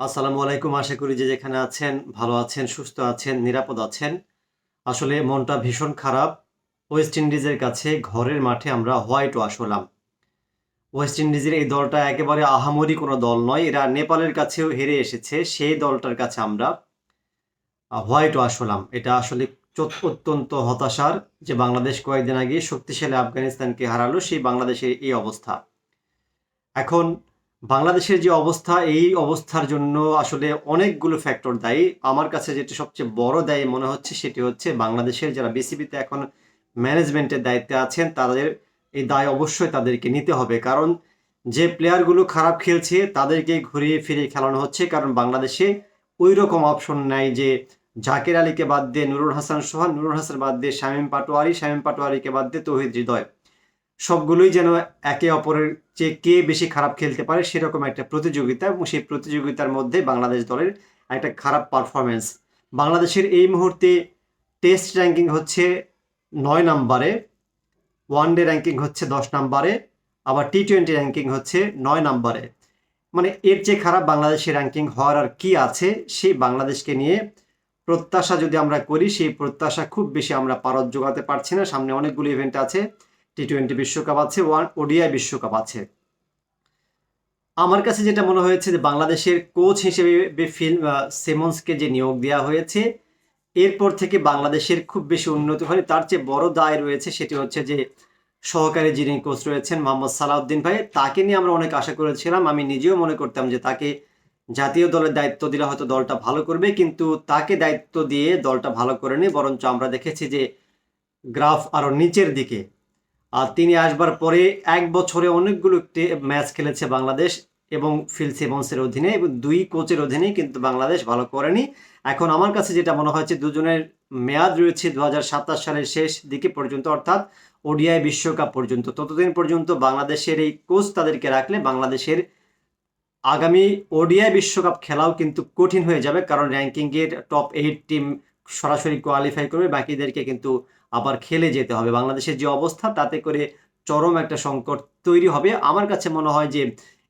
আসসালামু আলাইকুম। আশা করি যে যেখানে আছেন, ভালো আছেন, সুস্থ আছেন, নিরাপদ আছেন। আসলে মনটা ভীষণ খারাপ। ওয়েস্ট ইন্ডিজের কাছে ঘরের মাঠে আমরা হোয়াইট ওয়াশ হলাম। ওয়েস্ট ইন্ডিজের এই দলটা একেবারে আহামরি কোনো দল নয়। এরা নেপালের কাছেও হেরে এসেছে, সেই দলটার কাছে আমরা হোয়াইট ওয়াশ হলাম। এটা আসলে অত্যন্ত হতাশার যে বাংলাদেশ কয়েকদিন আগে শক্তিশালী আফগানিস্তানকে হারালো, সেই বাংলাদেশের এই অবস্থা। এখন বাংলাদেশের যে অবস্থা, এই অবস্থার জন্য আসলে অনেকগুলো ফ্যাক্টর দায়ী। আমার কাছে যেটা সবচেয়ে বড় দায়ী মনে হচ্ছে সেটি হচ্ছে বাংলাদেশের যারা বিসিবিতে এখন ম্যানেজমেন্টের দায়িত্বে আছেন, তাদের এই দায় অবশ্যই তাদেরকে নিতে হবে। কারণ যে প্লেয়ারগুলো খারাপ খেলছে তাদেরকে ঘুরিয়ে ফিরিয়ে খেলানো হচ্ছে। কারণ বাংলাদেশে ওই রকম অপশন নাই যে জাকির আলীকে বাদ দিয়ে নুরুল হাসান সোহান নুরুল হাসান বাদ দিয়ে শামীম পাটোয়ারি, শামীম পাটোয়ারিকে বাদ দিয়ে তৌহিদ হৃদয়। সবগুলোই যেন একে অপরের চেয়ে কে বেশি খারাপ খেলতে পারে সেরকম একটা প্রতিযোগিতা এবং সেই প্রতিযোগিতার মধ্যে বাংলাদেশ দলের একটা খারাপ পারফরমেন্স বাংলাদেশের এই মুহূর্তে টেস্ট র্যাঙ্কিং হচ্ছে নয় নম্বরে ওয়ান ডে র্যাঙ্কিং হচ্ছে দশ নম্বরে, আবার টি টোয়েন্টি র্যাঙ্কিং হচ্ছে নয় নম্বরে। মানে এর চেয়ে খারাপ বাংলাদেশের র্যাঙ্কিং হওয়ার আর কি আছে, সেই বাংলাদেশকে নিয়ে প্রত্যাশা যদি আমরা করি, সেই প্রত্যাশা খুব বেশি আমরা পারদ জোগাতে পারছি না। সামনে অনেকগুলো ইভেন্ট আছে। টি টোয়েন্টি বিশ্বকাপ আছে, ওয়ান ওডিআই বিশ্বকাপ আছে। আমার কাছে যেটা মনে হয়েছে যে বাংলাদেশের কোচ হিসেবে ফিল সেমন্সকে যে নিয়োগ দেওয়া হয়েছে, এরপর থেকে বাংলাদেশের খুব বেশি উন্নতি হয়নি। তার চেয়ে বড় দায় রয়েছে সেটি হচ্ছে যে সহকারী যিনি কোচ রয়েছেন মোহাম্মদ সালাউদ্দিন ভাই, তাকে নিয়ে আমরা অনেক আশা করেছিলাম। আমি নিজেও মনে করতাম যে তাকে জাতীয় দলের দায়িত্ব দিলে হয়তো দলটা ভালো করবে, কিন্তু তাকে দায়িত্ব দিয়ে দলটা ভালো করেনি বরঞ্চ আমরা দেখেছি যে গ্রাফ আরও নিচের দিকে তিনি আসবার পরে এক বছরে অনেকগুলো ম্যাচ খেলেছে বাংলাদেশ এবং ফিল সিমন্সের অধীনে এবং দুই কোচের অধীনে কিন্তু বাংলাদেশ ভালো করেনি। এখন আমার কাছে যেটা মনে হয়েছে, দুজনের মেয়াদ রয়েছে দু হাজার সাতাশ সালের শেষ দিকে পর্যন্ত, অর্থাৎ ওডিআই বিশ্বকাপ পর্যন্ত। ততদিন পর্যন্ত বাংলাদেশের এই কোচ তাদেরকে রাখলে বাংলাদেশের আগামী ওডিআই বিশ্বকাপ খেলাও কিন্তু কঠিন হয়ে যাবে, কারণ র্যাঙ্কিংয়ের টপ এইট টিম সরাসরি কোয়ালিফাই করবে, বাকিদেরকে কিন্তু আবার খেলে যেতে হবে। বাংলাদেশের যে অবস্থা, তাতে করে চরম একটা সংকট তৈরি হবে। আমার কাছে মনে হয় যে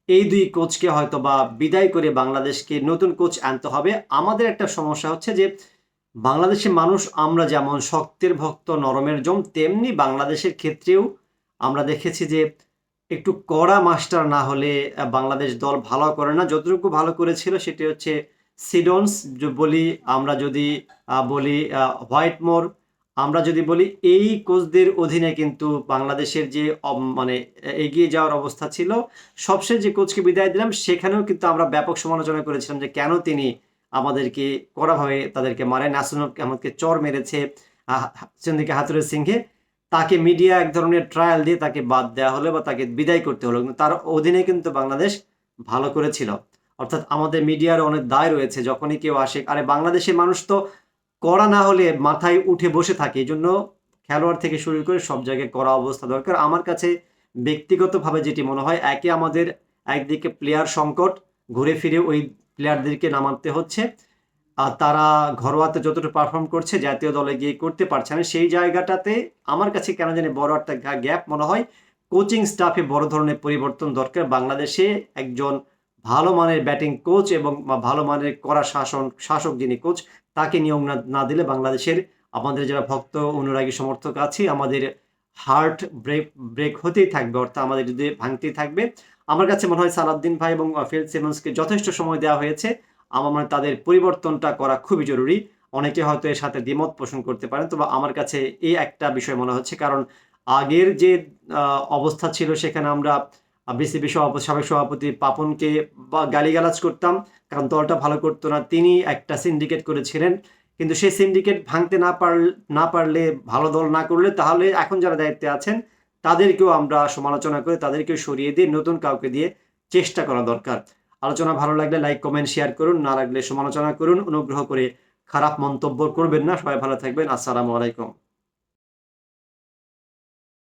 এই দুই কোচকে হয়তো বা বিদায় করে বাংলাদেশকে নতুন কোচ আনতে হবে। আমাদের একটা সমস্যা হচ্ছে যে বাংলাদেশের মানুষ আমরা যেমন শক্তের ভক্ত, নরমের জম, তেমনি বাংলাদেশের ক্ষেত্রেও আমরা দেখেছি যে একটু কড়া মাস্টার না হলে বাংলাদেশ দল ভালো করে না। যতটুকু ভালো করেছিল, সেটি হচ্ছে সিডন্স বলি, আমরা যদি বলি হোয়াইটমোর আমরা যদি বলি এই কোচদের অধীনে কিন্তু বাংলাদেশের যে মানে এগিয়ে যাওয়ার অবস্থা ছিল, সবশেষ যে কোচকে বিদায় দিলাম, সেখানেও কিন্তু আমরা ব্যাপক সমালোচনা করেছিলাম যে কেন তিনি আমাদেরকে কড়াভাবে তাদেরকে মারে। নাসুনক আমাদেরকে চর মেরেছে চন্দিকে হাতুরের সিংহে। তাকে মিডিয়া এক ধরনের ট্রায়াল দিয়ে তাকে বাদ দেওয়া হলো বা তাকে বিদায় করতে হলো। তার অধীনে কিন্তু বাংলাদেশ ভালো করেছিল। অর্থাৎ আমাদের মিডিয়ার অনেক দায় রয়েছে, যখনই কেউ আসে। আরে বাংলাদেশের মানুষ তো করা না হলে মাথায় উঠে বসে থাকে, এই জন্য খেলোয়াড় থেকে শুরু করে সব জায়গায় করা অবস্থা দরকার। আমার কাছে ব্যক্তিগতভাবে যেটি মনে হয়, একে আমাদের একদিকে প্লেয়ার সংকট, ঘুরে ফিরে ওই প্লেয়ারদেরকে নামাতে হচ্ছে, আর তারা ঘরোয়াতে যতটুকু পারফর্ম করছে, জাতীয় দলে গিয়ে করতে পারছে না। সেই জায়গাটাতে আমার কাছে কেন জানি বড় একটা গ্যাপ মনে হয় কোচিং স্টাফে বড় ধরনের পরিবর্তন দরকার। বাংলাদেশে একজন ভালো মানের ব্যাটিং কোচ এবং ভালো মানের করা শাসন, শাসক যিনি কোচ, তাকে নিয়োগ না দিলে বাংলাদেশের আমাদের যারা ভক্ত, অনুরাগী সমর্থক আছে, আমাদের হার্ট ব্রেক ব্রেক হতেই থাকবে, অর্থাৎ আমাদের যদি ভাঙতেই থাকবে। আমার কাছে মনে হয় সালাউদ্দিন ভাই এবং ফিল সিমন্সকে যথেষ্ট সময় দেওয়া হয়েছে। আমার মনে তাদের পরিবর্তনটা করা খুবই জরুরি। অনেকে হয়তো এর সাথে দ্বিমত পোষণ করতে পারেন, তবে আমার কাছে এই একটা বিষয় মনে হচ্ছে। কারণ আগের যে অবস্থা ছিল, সেখানে আমরা বিসিবি সভাপতি, সাবেক সভাপতি পাপনকে গালিগালাজ করতাম, কারণ দলটা ভালো করতো না। তিনি একটা সিন্ডিকেট করেছিলেন। কিন্তু সেই সিন্ডিকেট ভাঙতে না পার, না পারলে, ভালো দল না করলে, তাহলে এখন যারা দায়িত্বে আছেন, তাদেরকেও আমরা সমালোচনা করে, তাদেরকেও সরিয়ে দিয়ে, নতুন কাউকে দিয়ে চেষ্টা করা দরকার। আলোচনা ভালো লাগলে লাইক, কমেন্ট শেয়ার করুন। না লাগলে সমালোচনা করুন। অনুগ্রহ করে খারাপ মন্তব্য করবেন না। সবাই ভালো থাকবেন। আসসালামু আলাইকুম।